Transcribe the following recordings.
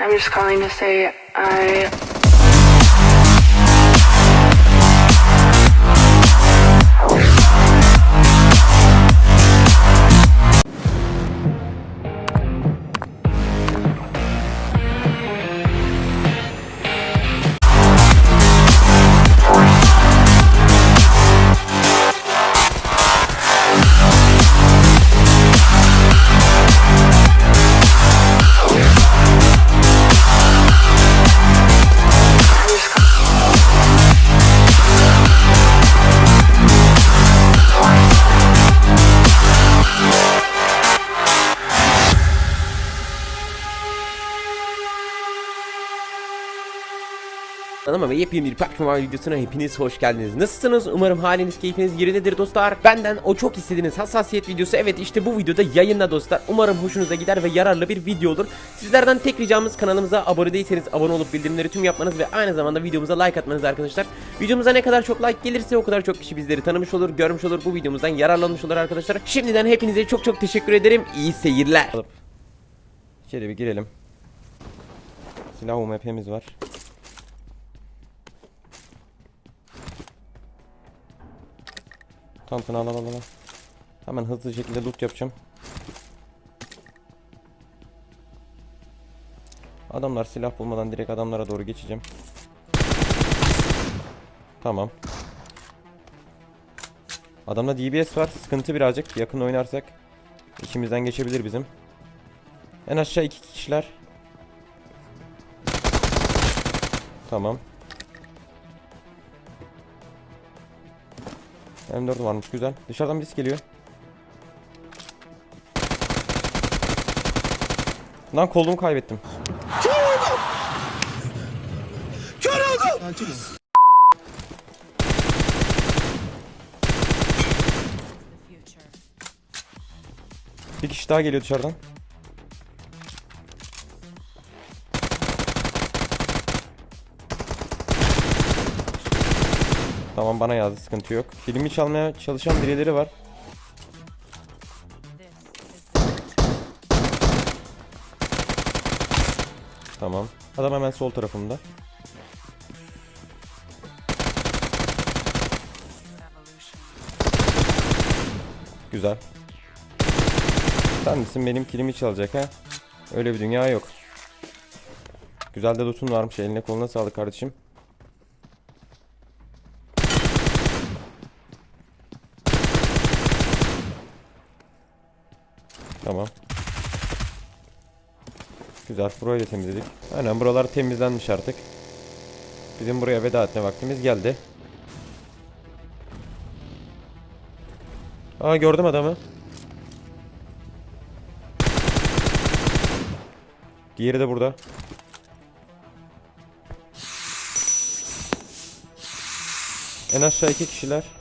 I'm just calling to say I Kanalıma ve yepyeni bir PUBG videosuna hepiniz hoş geldiniz. Nasılsınız? Umarım haliniz keyfiniz yerindedir dostlar. Benden o çok istediğiniz hassasiyet videosu evet işte bu videoda yayında dostlar. Umarım hoşunuza gider ve yararlı bir video olur. Sizlerden tek ricamız kanalımıza abone değilseniz abone olup bildirimleri tüm yapmanız ve aynı zamanda videomuza like atmanız arkadaşlar. Videomuza ne kadar çok like gelirse o kadar çok kişi bizleri tanımış olur, görmüş olur, bu videomuzdan yararlanmış olur arkadaşlar. Şimdiden hepinize çok çok teşekkür ederim. İyi seyirler. İçeri bir girelim. Silah UMP'miz var. Tamam al al al. Hemen hızlı şekilde loot yapacağım. Adamlar silah bulmadan direkt adamlara doğru geçeceğim. Tamam. Adamda DBS var. Sıkıntı birazcık. Yakın oynarsak içimizden geçebilir bizim. En aşağı iki kişiler. Tamam. M4 varmış güzel. Dışarıdan birisi geliyor. Lan kolumu kaybettim. Bir kişi daha geliyor dışarıdan. Tamam bana yazdı sıkıntı yok. Filmi çalmaya çalışan birileri var. Tamam. Adam hemen sol tarafımda. Güzel. Sen misin benim kilimi çalacak ha? Öyle bir dünya yok. Güzel de loot'un varmış. Eline koluna sağlık kardeşim. Tamam. Güzel. Burayı da temizledik. Aynen buralar temizlenmiş artık. Bizim buraya veda etme vaktimiz geldi. Aa gördüm adamı. Diğeri de burada. En aşağı iki kişiler.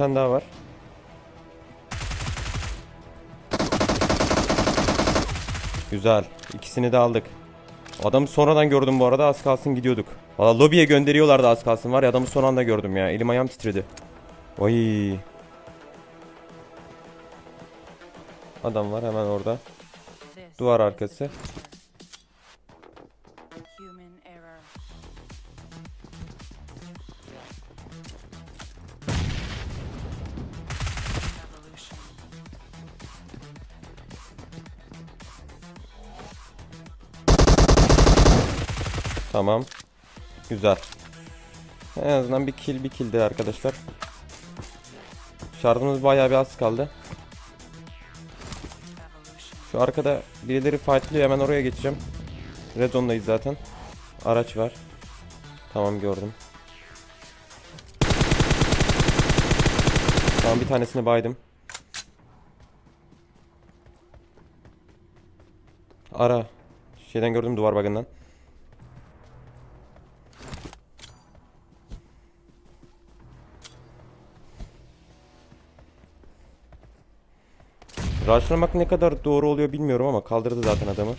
Tane daha var. Güzel. İkisini de aldık. Adamı sonradan gördüm bu arada az kalsın gidiyorduk. Valla lobiye gönderiyorlardı az kalsın var ya adamı son anda gördüm ya. Elim ayağım titredi. Oy. Adam var hemen orada. Duvar arkası. Tamam. Güzel. En azından bir kill bir killdi arkadaşlar. Şarjımız bayağı bir az kaldı. Şu arkada birileri fightlıyor hemen oraya geçeceğim. Red zone'dayız zaten. Araç var. Tamam gördüm. Tamam bir tanesini baydım. Ara. Şeyden gördüm duvar bagından. Rushlamak ne kadar doğru oluyor bilmiyorum ama kaldırdı zaten adamı.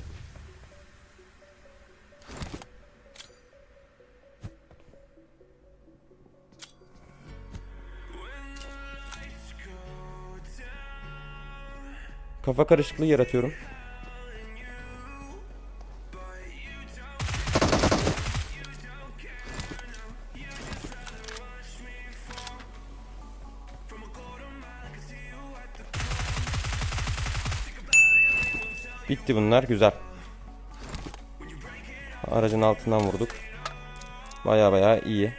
Kafa karışıklığı yaratıyorum. Bitti bunlar güzel. Aracın altından vurduk. Baya baya iyi.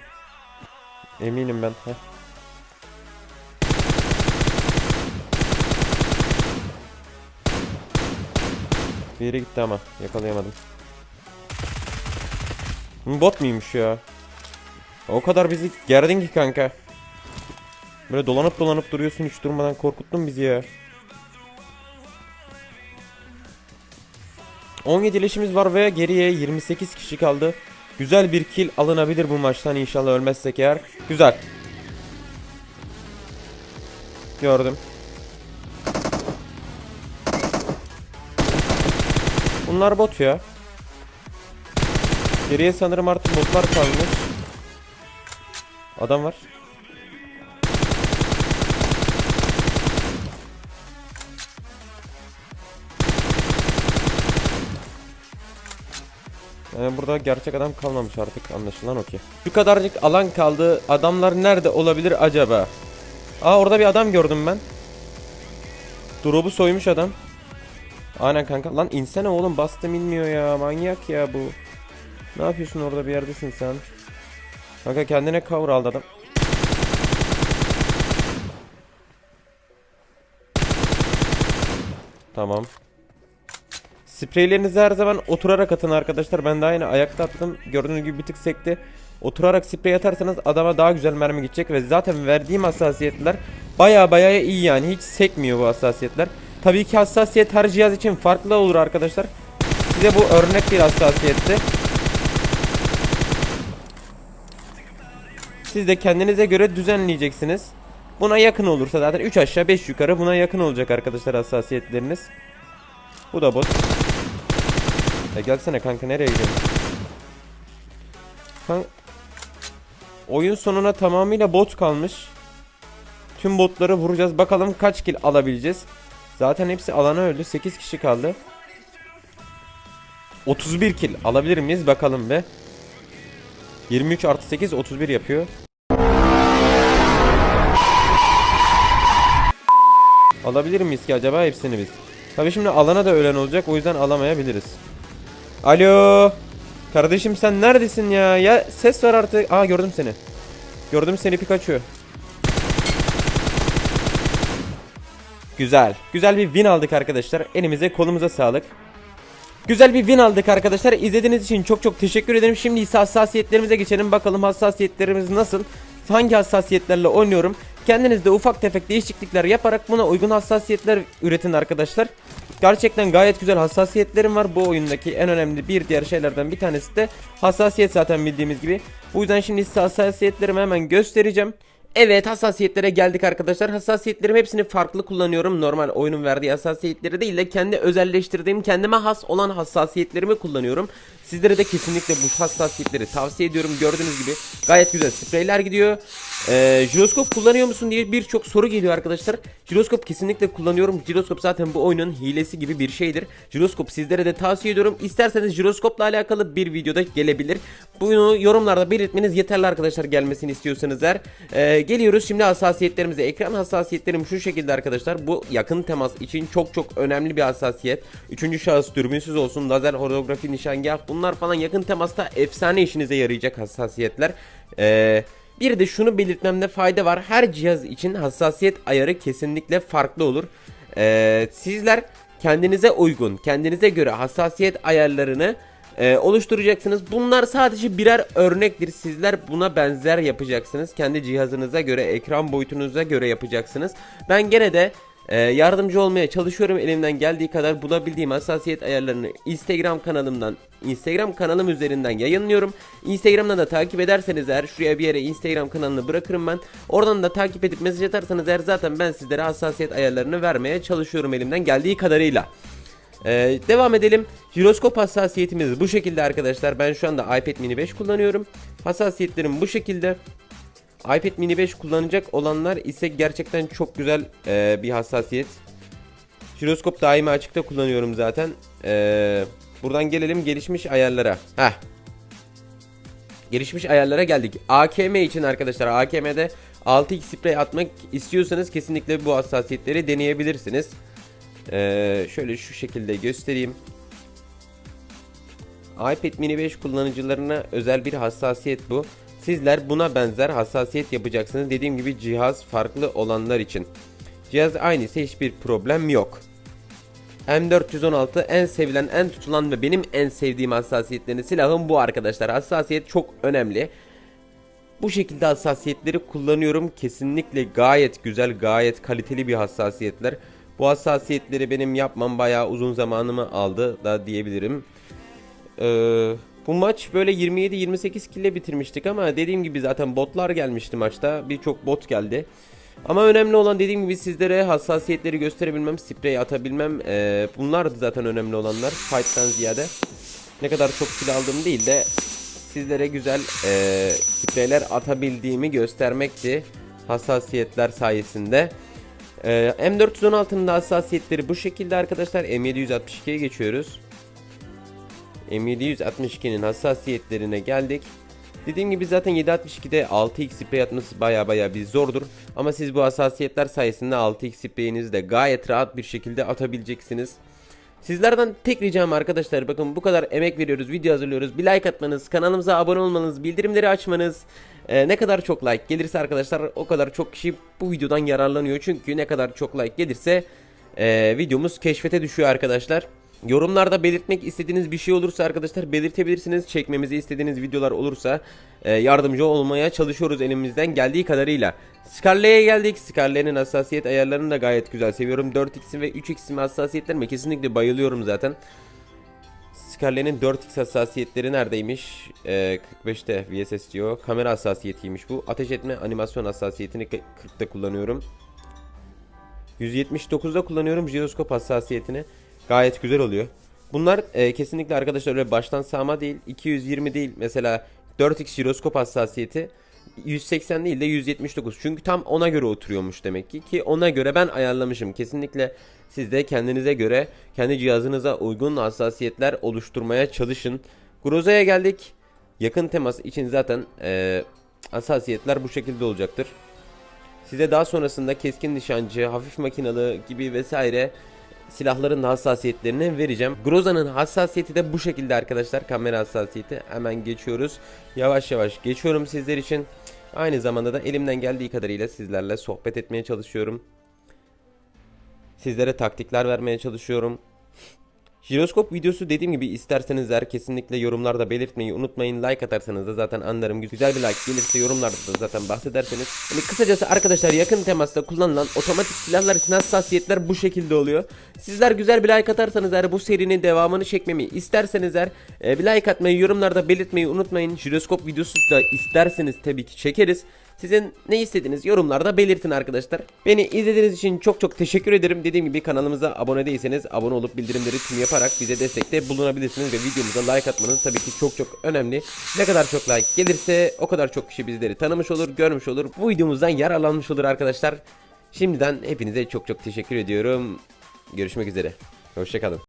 Eminim ben. Heh. Bir yere gitti ama yakalayamadım. Bot muymuş ya? O kadar bizi gerdin ki kanka. Böyle dolanıp dolanıp duruyorsun hiç durmadan korkuttun bizi ya. 17 leşimiz var ve geriye 28 kişi kaldı. Güzel bir kill alınabilir bu maçtan inşallah ölmezsek eğer. Güzel. Gördüm. Bunlar bot ya. Geriye sanırım artık botlar kalmış. Adam var. Ee, burada gerçek adam kalmamış artık anlaşılan okey. Şu kadarcık alan kaldı. Adamlar nerede olabilir acaba? Aa orada bir adam gördüm ben. Drop'u soymuş adam. Aynen kanka. Lan insene oğlum bastım inmiyor ya. Manyak ya bu. Ne yapıyorsun orada bir yerdesin sen? Kanka kendine cover aldı adam. Tamam. Spreylerinizi her zaman oturarak atın arkadaşlar. Ben daha yine ayakta attım. Gördüğünüz gibi bir tık sekti. Oturarak sprey atarsanız adama daha güzel mermi gidecek ve zaten verdiğim hassasiyetler baya baya iyi yani. Hiç sekmiyor bu hassasiyetler. Tabii ki hassasiyet her cihaz için farklı olur arkadaşlar. Size bu örnek bir hassasiyetti. Siz de kendinize göre düzenleyeceksiniz. Buna yakın olursa zaten 3 aşağı 5 yukarı buna yakın olacak arkadaşlar hassasiyetleriniz. Bu da bot. Ya gelsene kanka nereye gidiyorsun? Kan Oyun sonuna tamamıyla bot kalmış. Tüm botları vuracağız. Bakalım kaç kill alabileceğiz. Zaten hepsi alana öldü. 8 kişi kaldı. 31 kill alabilir miyiz bakalım be. 23 artı 8 31 yapıyor. Alabilir miyiz ki acaba hepsini biz? Tabii şimdi alana da ölen olacak o yüzden alamayabiliriz. Alo. Kardeşim sen neredesin ya? Ya ses ver artık. Aa gördüm seni. Gördüm seni Pikachu. Güzel. Güzel bir win aldık arkadaşlar. Elimize kolumuza sağlık. Güzel bir win aldık arkadaşlar. İzlediğiniz için çok çok teşekkür ederim. Şimdi ise hassasiyetlerimize geçelim. Bakalım hassasiyetlerimiz nasıl? Hangi hassasiyetlerle oynuyorum? Kendiniz de ufak tefek değişiklikler yaparak buna uygun hassasiyetler üretin arkadaşlar. Gerçekten gayet güzel hassasiyetlerim var. Bu oyundaki en önemli bir diğer şeylerden bir tanesi de hassasiyet zaten bildiğimiz gibi. Bu yüzden şimdi size hassasiyetlerimi hemen göstereceğim. Evet hassasiyetlere geldik arkadaşlar. Hassasiyetlerim hepsini farklı kullanıyorum. Normal oyunun verdiği hassasiyetleri değil de kendi özelleştirdiğim kendime has olan hassasiyetlerimi kullanıyorum. Sizlere de kesinlikle bu hassasiyetleri tavsiye ediyorum. Gördüğünüz gibi gayet güzel spreyler gidiyor. Ee, jiroskop kullanıyor musun diye birçok soru geliyor arkadaşlar. Jiroskop kesinlikle kullanıyorum. Jiroskop zaten bu oyunun hilesi gibi bir şeydir. Jiroskop sizlere de tavsiye ediyorum. İsterseniz jiroskopla alakalı bir videoda gelebilir. Bunu yorumlarda belirtmeniz yeterli arkadaşlar gelmesini istiyorsanız eğer. Ee, geliyoruz şimdi hassasiyetlerimize. Ekran hassasiyetlerim şu şekilde arkadaşlar. Bu yakın temas için çok çok önemli bir hassasiyet. Üçüncü şahıs dürbünsüz olsun. Lazer holografi nişangah bunlar falan yakın temasta efsane işinize yarayacak hassasiyetler. Eee... Bir de şunu belirtmemde fayda var. Her cihaz için hassasiyet ayarı kesinlikle farklı olur. Ee, sizler kendinize uygun, kendinize göre hassasiyet ayarlarını e, oluşturacaksınız. Bunlar sadece birer örnektir. Sizler buna benzer yapacaksınız. Kendi cihazınıza göre, ekran boyutunuza göre yapacaksınız. Ben gene de ee, yardımcı olmaya çalışıyorum elimden geldiği kadar bulabildiğim hassasiyet ayarlarını Instagram kanalımdan Instagram kanalım üzerinden yayınlıyorum. Instagram'dan da takip ederseniz eğer şuraya bir yere Instagram kanalını bırakırım ben. Oradan da takip edip mesaj atarsanız eğer zaten ben sizlere hassasiyet ayarlarını vermeye çalışıyorum elimden geldiği kadarıyla. Ee, devam edelim. Jiroskop hassasiyetimiz bu şekilde arkadaşlar. Ben şu anda iPad mini 5 kullanıyorum. Hassasiyetlerim bu şekilde. iPad mini 5 kullanacak olanlar ise gerçekten çok güzel e, bir hassasiyet. Jiroskop daimi açıkta kullanıyorum zaten. Ee, buradan gelelim gelişmiş ayarlara. Heh. Gelişmiş ayarlara geldik. AKM için arkadaşlar AKM'de 6x sprey atmak istiyorsanız kesinlikle bu hassasiyetleri deneyebilirsiniz. Ee, şöyle şu şekilde göstereyim. iPad mini 5 kullanıcılarına özel bir hassasiyet bu. Sizler buna benzer hassasiyet yapacaksınız. Dediğim gibi cihaz farklı olanlar için. Cihaz aynı ise hiçbir problem yok. M416 en sevilen, en tutulan ve benim en sevdiğim hassasiyetlerin silahım bu arkadaşlar. Hassasiyet çok önemli. Bu şekilde hassasiyetleri kullanıyorum. Kesinlikle gayet güzel, gayet kaliteli bir hassasiyetler. Bu hassasiyetleri benim yapmam bayağı uzun zamanımı aldı da diyebilirim. Ee, bu maç böyle 27-28 kille bitirmiştik ama dediğim gibi zaten botlar gelmişti maçta. Birçok bot geldi. Ama önemli olan dediğim gibi sizlere hassasiyetleri gösterebilmem, sprey atabilmem. Ee, bunlardı zaten önemli olanlar. Fight'tan ziyade. Ne kadar çok kill aldığım değil de sizlere güzel ee, spreyler atabildiğimi göstermekti. Hassasiyetler sayesinde. Ee, M416'nın da hassasiyetleri bu şekilde arkadaşlar. M762'ye geçiyoruz. M762'nin hassasiyetlerine geldik. Dediğim gibi zaten 762'de 6x sprey atması baya baya bir zordur. Ama siz bu hassasiyetler sayesinde 6x spreyinizi de gayet rahat bir şekilde atabileceksiniz. Sizlerden tek ricam arkadaşlar bakın bu kadar emek veriyoruz, video hazırlıyoruz. Bir like atmanız, kanalımıza abone olmanız, bildirimleri açmanız. Ee, ne kadar çok like gelirse arkadaşlar o kadar çok kişi bu videodan yararlanıyor. Çünkü ne kadar çok like gelirse ee, videomuz keşfete düşüyor arkadaşlar. Yorumlarda belirtmek istediğiniz bir şey olursa arkadaşlar belirtebilirsiniz. Çekmemizi istediğiniz videolar olursa e, yardımcı olmaya çalışıyoruz elimizden geldiği kadarıyla. Scarlet'e geldik. Scarlet'in hassasiyet ayarlarını da gayet güzel seviyorum. 4x'in ve 3x'in hassasiyetlerime kesinlikle bayılıyorum zaten. Scarlet'in 4x hassasiyetleri neredeymiş? Ee, 45'te VSS diyor. Kamera hassasiyetiymiş bu. Ateş etme animasyon hassasiyetini 40'ta kullanıyorum. 179'da kullanıyorum jiroskop hassasiyetini. Gayet güzel oluyor. Bunlar e, kesinlikle arkadaşlar öyle baştan sağma değil. 220 değil. Mesela 4x jiroskop hassasiyeti 180 değil de 179. Çünkü tam ona göre oturuyormuş demek ki. Ki ona göre ben ayarlamışım. Kesinlikle siz de kendinize göre kendi cihazınıza uygun hassasiyetler oluşturmaya çalışın. Groza'ya geldik. Yakın temas için zaten e, hassasiyetler bu şekilde olacaktır. Size daha sonrasında keskin nişancı, hafif makinalı gibi vesaire silahların da hassasiyetlerini vereceğim. Groza'nın hassasiyeti de bu şekilde arkadaşlar. Kamera hassasiyeti. Hemen geçiyoruz. Yavaş yavaş geçiyorum sizler için. Aynı zamanda da elimden geldiği kadarıyla sizlerle sohbet etmeye çalışıyorum. Sizlere taktikler vermeye çalışıyorum. Jiroskop videosu dediğim gibi isterseniz eğer kesinlikle yorumlarda belirtmeyi unutmayın. Like atarsanız da zaten anlarım. Güzel bir like gelirse yorumlarda da zaten bahsederseniz. Yani kısacası arkadaşlar yakın temasta kullanılan otomatik silahlar için hassasiyetler bu şekilde oluyor. Sizler güzel bir like atarsanız eğer bu serinin devamını çekmemi isterseniz eğer e, bir like atmayı yorumlarda belirtmeyi unutmayın. Jiroskop videosu da isterseniz tabii ki çekeriz. Sizin ne istediğiniz yorumlarda belirtin arkadaşlar. Beni izlediğiniz için çok çok teşekkür ederim. Dediğim gibi kanalımıza abone değilseniz abone olup bildirimleri tüm yaparak bize destekte bulunabilirsiniz ve videomuza like atmanız tabii ki çok çok önemli. Ne kadar çok like gelirse o kadar çok kişi bizleri tanımış olur, görmüş olur. Bu videomuzdan yararlanmış olur arkadaşlar. Şimdiden hepinize çok çok teşekkür ediyorum. Görüşmek üzere. Hoşçakalın.